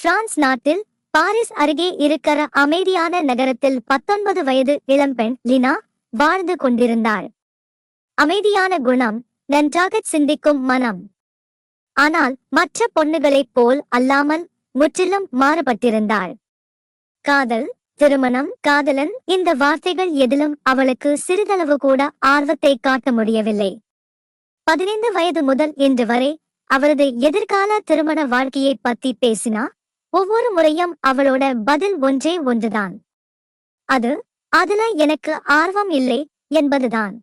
France நாட்டில் Paris அருகே இருக்கிற அமைதியான நகரத்தில் பத்தொன்பது வயது இளம்பெண் லினா வாழ்ந்து கொண்டிருந்தாள். அமைதியான குணம் நன்றாகச் சிந்திக்கும் மனம். ஆனால் மற்ற பொண்ணுகளைப் போல் அல்லாமல் முற்றிலும் மாறுபட்டிருந்தாள். காதல் திருமணம் காதலன் இந்த வார்த்தைகள் எதிலும் அவளுக்கு சிறிதளவு கூட ஆர்வத்தை காட்ட முடியவில்லை. பதினைந்து வயது முதல் இன்று வரை அவரது எதிர்கால திருமண வாழ்க்கையை பத்தி பேசினா ஒவ்வொரு முறையும் அவளோட பதில் ஒன்றே ஒன்றுதான். அது அதுல எனக்கு ஆர்வம் இல்லை என்பதுதான்.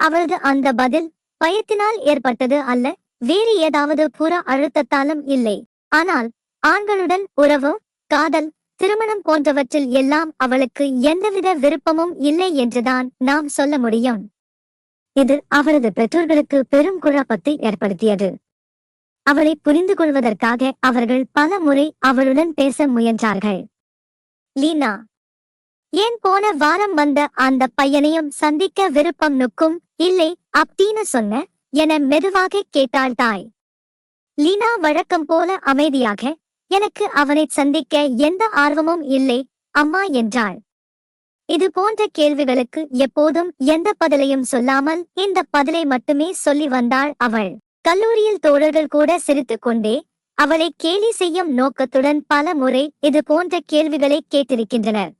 அவளது அந்த பதில் பயத்தினால் ஏற்பட்டது அல்ல வேறு ஏதாவது புற அழுத்தத்தாலும் இல்லை. ஆனால் ஆண்களுடன் உறவு காதல் திருமணம் போன்றவற்றில் எல்லாம் அவளுக்கு எந்தவித விருப்பமும் இல்லை என்றுதான் நாம் சொல்ல முடியும். இது அவரது பெற்றோர்களுக்கு பெரும் குழப்பத்தை ஏற்படுத்தியது. அவளை புரிந்து கொள்வதற்காக அவர்கள் பல முறை அவளுடன் பேச முயன்றார்கள். லீனா ஏன் போன வாரம் வந்த அந்த பையனையும் சந்திக்க விருப்பம் நுக்கும்? இல்லை அப்படின்னு சொன்ன என மெதுவாக கேட்டாள் தாய். லீனா வழக்கம் போல அமைதியாக எனக்கு அவனை சந்திக்க எந்த ஆர்வமும் இல்லை அம்மா என்றாள். இது போன்ற கேள்விகளுக்கு எப்போதும் எந்த பதிலையும் சொல்லாமல் இந்த பதிலை மட்டுமே சொல்லி வந்தாள் அவள். கல்லூரியில் தோழர்கள் கூட சிரித்து கொண்டே அவளை கேலி செய்யும் நோக்கத்துடன் பல முறை இது போன்ற கேள்விகளை கேட்டிருக்கின்றனர்.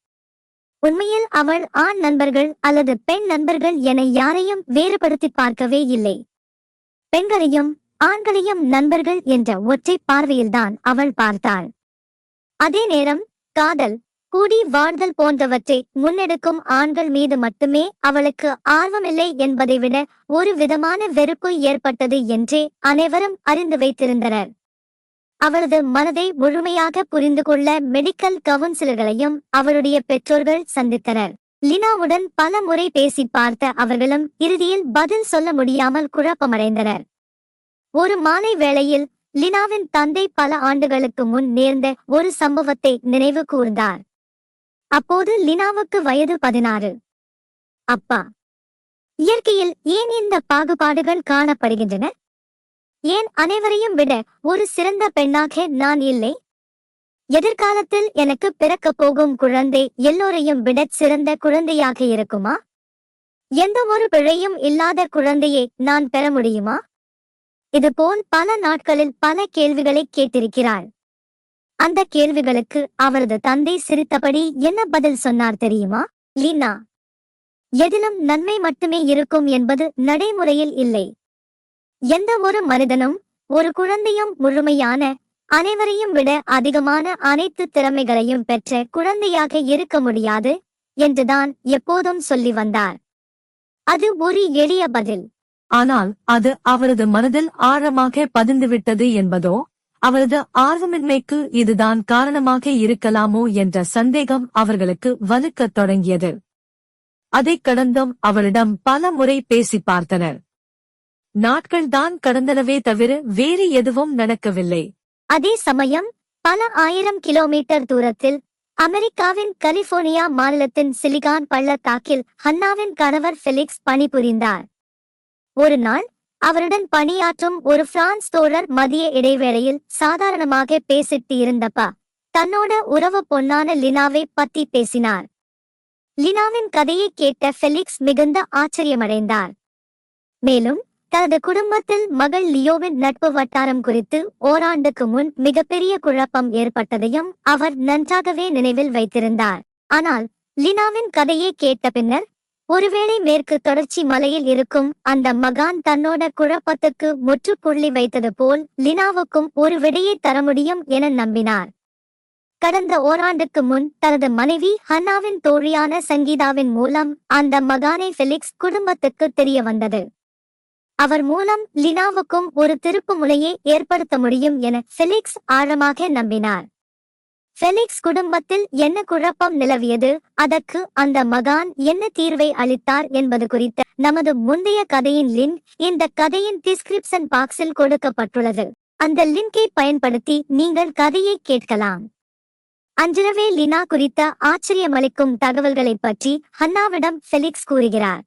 உண்மையில் அவள் ஆண் நண்பர்கள் அல்லது பெண் நண்பர்கள் என யாரையும் வேறுபடுத்தி பார்க்கவே இல்லை. பெண்களையும் ஆண்களையும் நண்பர்கள் என்ற ஒற்றை பார்வையில்தான் அவள் பார்த்தாள். அதே நேரம் காதல் கூடி வாழ்தல் போன்றவற்றை முன்னெடுக்கும் ஆண்கள் மீது மட்டுமே அவளுக்கு ஆர்வமில்லை என்பதை விட ஒரு விதமான வெறுப்பு ஏற்பட்டது என்றே அனைவரும் அறிந்து வைத்திருந்தனர். அவளது மனதை முழுமையாக புரிந்து கொள்ள மெடிக்கல் கவுன்சிலர்களையும் அவளுடைய பெற்றோர்கள் சந்தித்தனர். லினாவுடன் பல முறை பேசி பார்த்த அவர்களும் இறுதியில் பதில் சொல்ல முடியாமல் குழப்பமடைந்தனர். ஒரு மாலை வேளையில் லினாவின் தந்தை பல ஆண்டுகளுக்கு முன் நேர்ந்த ஒரு சம்பவத்தை நினைவு கூர்ந்தார். அப்போது லினாவுக்கு வயது பதினாறு. அப்பா இயற்கையில் ஏன் இந்த பாகுபாடுகள் காணப்படுகின்றன? ஏன் அனைவரையும் விட ஒரு சிறந்த பெண்ணாக நான் இல்லை? எதிர்காலத்தில் எனக்கு பிறக்கப் போகும் குழந்தை எல்லோரையும் விட சிறந்த குழந்தையாக இருக்குமா? எந்த ஒரு பிழையும் இல்லாத குழந்தையை நான் பெற முடியுமா? இதுபோல் பல நாட்களில் பல கேள்விகளை கேட்டிருக்கிறாள். அந்த கேள்விகளுக்கு அவரது தந்தை சிரித்தபடி என்ன பதில் சொன்னார் தெரியுமா? லீனா எதிலும் நன்மை மட்டுமே இருக்கும் என்பது நடைமுறையில் இல்லை. எந்த ஒரு மனிதனும் ஒரு குழந்தையும் முழுமையான அனைவரையும் விட அதிகமான அனைத்து திறமைகளையும் பெற்ற குழந்தையாக இருக்க முடியாது என்றுதான் எப்போதும் சொல்லி வந்தார். அது ஒரு எளிய பதில். ஆனால் அது அவரது மனதில் ஆழமாக பதிந்துவிட்டது என்பதோ? அவரது ஆர்வமின்மைக்கு இதுதான் காரணமாக இருக்கலாமோ என்ற சந்தேகம் அவர்களுக்கு வலுக்கத் தொடங்கியது. அதைக் கடந்தும் அவளிடம் பல முறை பேசி பார்த்தனர். நாட்கள்தான் கடந்தனவே தவிர வேறு எதுவும் நடக்கவில்லை. அதே சமயம் பல ஆயிரம் கிலோமீட்டர் தூரத்தில் அமெரிக்காவின் கலிபோர்னியா மாநிலத்தின் சிலிகான் பள்ளத்தாக்கில் ஹன்னாவின் கணவர் ஃபெலிக்ஸ் பணிபுரிந்தார். ஒரு நாள் அவருடன் பணியாற்றும் ஒரு பிரான்ஸ் தோழர் மதிய இடைவேளையில் சாதாரணமாக பேசிட்டு இருந்தப்பா தன்னோட உறவு பொன்னான லினாவை பத்தி பேசினார். லினாவின் கதையை கேட்ட ஃபெலிக்ஸ் மிகுந்த ஆச்சரியமடைந்தார். மேலும் தனது குடும்பத்தில் மகள் லியோவின் நட்பு வட்டாரம் குறித்து ஓராண்டுக்கு முன் மிகப்பெரிய குழப்பம் ஏற்பட்டதையும் அவர் நன்றாகவே நினைவில் வைத்திருந்தார். ஆனால் லினாவின் கதையை கேட்ட பின்னர் ஒருவேளை மேற்கு தொடர்ச்சி மலையில் இருக்கும் அந்த மகான் தன்னோட குழப்பத்துக்கு முற்றுப்புள்ளி வைத்தது போல் லினாவுக்கும் ஒரு விடையை தர முடியும் என நம்பினார். கடந்த ஓராண்டுக்கு முன் தனது மனைவி ஹன்னாவின் தோழியான சங்கீதாவின் மூலம் அந்த மகானை ஃபெலிக்ஸ் குடும்பத்துக்கு தெரிய வந்தது. அவர் மூலம் லினாவுக்கும் ஒரு திருப்பு முனையை ஏற்படுத்த முடியும் என ஃபெலிக்ஸ் ஆழமாக நம்பினார். ஃபெலிக்ஸ் குடும்பத்தில் என்ன குழப்பம் நிலவியது? அதற்கு அந்த மகான் என்ன தீர்வை அளித்தார் என்பது குறித்த நமது முந்தைய கதையின் லிங்க் இந்த கதையின் டிஸ்கிரிப்ஷன் பாக்ஸில் கொடுக்கப்பட்டுள்ளது. அந்த லிங்கை பயன்படுத்தி நீங்கள் கதையை கேட்கலாம். அன்றிரவே லினா குறித்த ஆச்சரியமளிக்கும் தகவல்களைப் பற்றி ஹன்னாவிடம் ஃபெலிக்ஸ் கூறுகிறார்.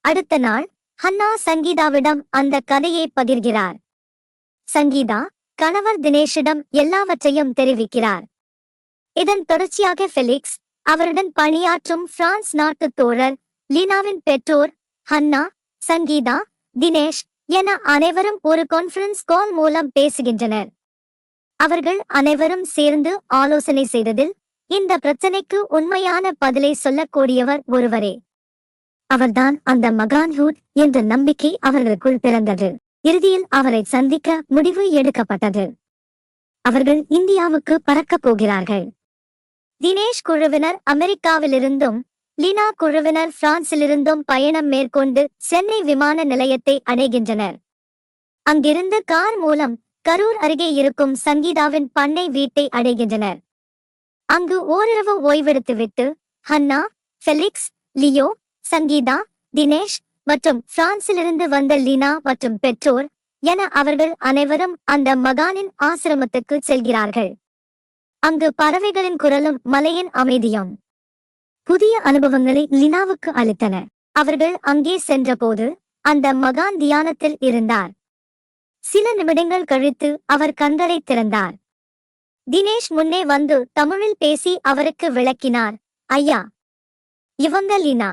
அடுத்த நாள் ஹன்னா சங்கீதாவிடம் அந்த கதையை பகிர்கிறார். சங்கீதா கணவர் தினேஷிடம் எல்லாவற்றையும் தெரிவிக்கிறார். இதன் தொடர்ச்சியாக ஃபெலிக்ஸ் அவருடன் பணியாற்றும் பிரான்ஸ் நாட்டு தோழர் லீனாவின் பெற்றோர் ஹன்னா சங்கீதா தினேஷ் என அனைவரும் ஒரு கான்ஃபரன்ஸ் கால் மூலம் பேசுகின்றனர். அவர்கள் அனைவரும் சேர்ந்து ஆலோசனை செய்ததில் இந்த பிரச்சனைக்கு உண்மையான பதிலை சொல்லக்கூடியவர் ஒருவரே. அவர்தான் அந்த மகான்ஹூட் என்ற நம்பிக்கை அவர்களுக்குள் பிறந்தது. இறுதியில் அவரை சந்திக்க முடிவு எடுக்கப்பட்டது. அவர்கள் இந்தியாவுக்கு பறக்கப் போகிறார்கள். தினேஷ் குழுவினர் அமெரிக்காவிலிருந்தும் லீனா குழுவினர் பிரான்சிலிருந்தும் பயணம் மேற்கொண்டு சென்னை விமான நிலையத்தை அடைகின்றனர் அங்கிருந்து கார் மூலம் கரூர் அருகே இருக்கும் சங்கீதாவின் பண்ணை வீட்டை அடைகின்றனர். அங்கு ஓரிரவு ஓய்வெடுத்துவிட்டு Hannah Felix Leo Sangeetha Dinesh மற்றும் பிரான்சிலிருந்து வந்த லீனா மற்றும் பெற்றோர் என அவர்கள் அனைவரும் அந்த மகானின் ஆசிரமத்துக்கு செல்கிறார்கள். அங்கு பறவைகளின் குரலும் மலையின் அமைதியும். புதிய அனுபவங்களை லினாவுக்கு அளித்தன. அவர்கள் அங்கே சென்றபோது அந்த மகான் தியானத்தில் இருந்தார். சில நிமிடங்கள் கழித்து அவர் கண்களை திறந்தார். தினேஷ் முன்னே வந்து தமிழில் பேசி அவருக்கு விளக்கினார். ஐயா இவங்க லீனா.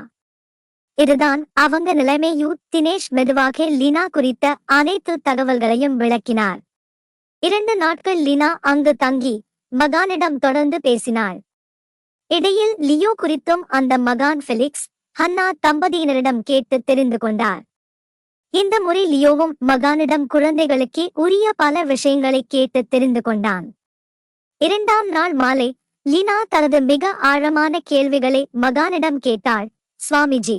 இதுதான் அவங்க நிலைமையூ தினேஷ் மெதுவாக லீனா குறித்த அனைத்து தகவல்களையும் விளக்கினார். இரண்டு நாட்கள் லீனா அங்கு தங்கி மகானிடம் தொடர்ந்து பேசினாள். இடையில் லியோ குறித்தும் அந்த மகான் ஃபெலிக்ஸ் ஹன்னா தம்பதியினரிடம் கேட்டு தெரிந்து கொண்டார். இந்த முறை லியோவும் மகானிடம் குழந்தைகளுக்கே உரிய பல விஷயங்களை கேட்டு தெரிந்து கொண்டான். இரண்டாம் நாள் மாலை லீனா தனது மிக ஆழமான கேள்விகளை மகானிடம் கேட்டாள் சுவாமிஜி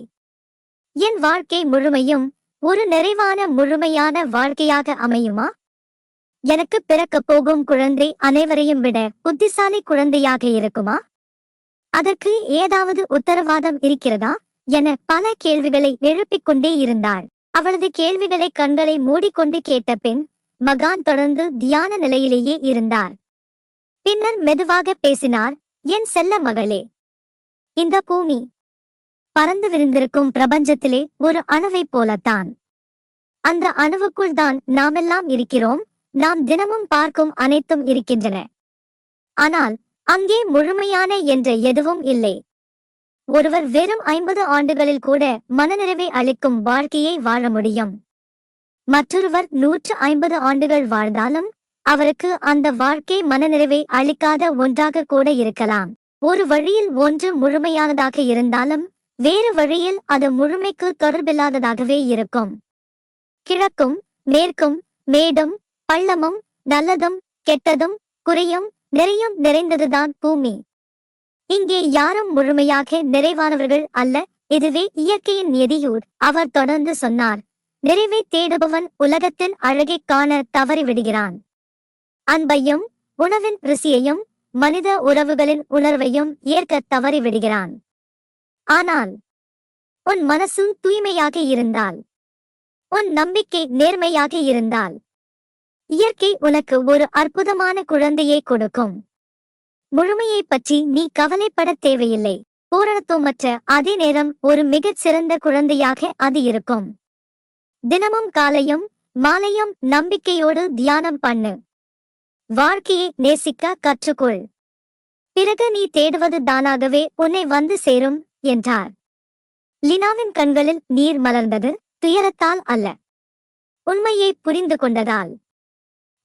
என் வாழ்க்கை முழுமையும் ஒரு நிறைவான முழுமையான வாழ்க்கையாக அமையுமா? எனக்கு பிறக்கப் போகும் குழந்தை அனைவரையும் விட புத்திசாலி குழந்தையாக இருக்குமா? அதற்கு ஏதாவது உத்தரவாதம் இருக்கிறதா? என பல கேள்விகளை எழுப்பிக் கொண்டே இருந்தாள். அவளது கேள்விகளை கண்களை மூடிக்கொண்டு கேட்ட பின் மகான் தொடர்ந்து தியான நிலையிலேயே இருந்தார். பின்னர் மெதுவாக பேசினார் என் செல்ல மகளே இந்த பூமி பறந்து விரிந்திருக்கும் பிரபஞ்சத்திலே ஒரு அணுவைப் போலத்தான். அந்த அணுவுக்குள் தான் நாமெல்லாம் இருக்கிறோம். நாம் தினமும் பார்க்கும் அனைத்தும் இருக்கின்றன. ஆனால் அங்கே முழுமையான என்ற எதுவும் இல்லை. ஒருவர் வெறும் ஐம்பது ஆண்டுகளில் கூட மனநிறைவை அளிக்கும் வாழ்க்கையை வாழ முடியும். மற்றொருவர் நூற்று ஐம்பது ஆண்டுகள் வாழ்ந்தாலும் அவருக்கு அந்த வாழ்க்கை மனநிறைவை அளிக்காத ஒன்றாக கூட இருக்கலாம். ஒரு வழியில் ஒன்று முழுமையானதாக இருந்தாலும் வேறு வழியில் அது முழுமைக்கு தொடர்பில்லாததாகவே இருக்கும். கிழக்கும் மேற்கும் மேடும் பள்ளமும் நல்லதும் கெட்டதும் குறையும் நிறையும் நிறைந்ததுதான் பூமி. இங்கே யாரும் முழுமையாக நிறைவானவர்கள் அல்ல இதுவே இயற்கையின் நிதியூர் அவர் தொடர்ந்து சொன்னார். நிறைவை தேடுபவன் உலகத்தின் அழகைக் காண தவறிவிடுகிறான். அன்பையும் உணவின் ருசியையும் மனித உறவுகளின் உணர்வையும் ஏற்க தவறிவிடுகிறான். ஆனால் உன் மனசு தூய்மையாக இருந்தால் உன் நம்பிக்கை நேர்மையாக இருந்தால் இயற்கை உனக்கு ஒரு அற்புதமான குழந்தையை கொடுக்கும். முழுமையை பற்றி நீ கவலைப்பட தேவையில்லை. பூரணத்துவமற்ற அதே நேரம் ஒரு மிகச் சிறந்த குழந்தையாக அது இருக்கும். தினமும் காலையும் மாலையும் நம்பிக்கையோடு தியானம் பண்ணு. வாழ்க்கையை நேசிக்க கற்றுக்கொள். பிறகு நீ தேடுவது தானாகவே உன்னை வந்து சேரும் என்றார். லினாவின் கண்களில் நீர் மலர்ந்தது துயரத்தால் அல்ல. உண்மையை புரிந்து கொண்டதால்.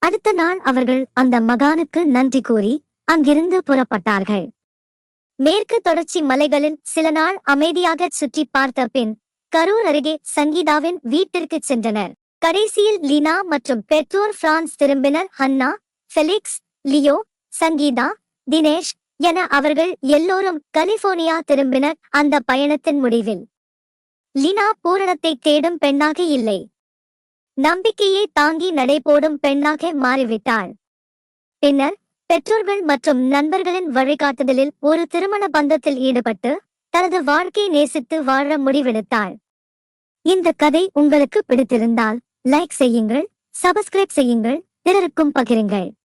அடுத்த நாள் அவர்கள் அந்த மகானுக்கு நன்றி கூறி அங்கிருந்து புறப்பட்டார்கள். மேற்கு தொடர்ச்சி மலைகளில் சில நாள் அமைதியாக சுற்றி பார்த்த பின் கரூர் அருகே சங்கீதாவின் வீட்டிற்கு சென்றனர். கடைசியில் லீனா மற்றும் பெற்றோர் பிரான்ஸ் திரும்பினர். Hannah Felix Leo Sangeetha Dinesh என அவர்கள் எல்லோரும் கலிபோர்னியா திரும்பினர் அந்த பயணத்தின் முடிவில். லீனா பூரணத்தை தேடும் பெண்ணாக இல்லை. நம்பிக்கையை தாங்கி நடைபோடும் பெண்ணாக மாறிவிட்டாள். பின்னர் பெற்றோர்கள் மற்றும் நண்பர்களின் வழிகாட்டுதலில் ஒரு திருமண பந்தத்தில் ஈடுபட்டு தனது வாழ்க்கையை நேசித்து வாழ முடிவெடுத்தாள். இந்த கதை உங்களுக்கு பிடித்திருந்தால் லைக் செய்யுங்கள் சப்ஸ்கிரைப் செய்யுங்கள் பிறருக்கும் பகிருங்கள்.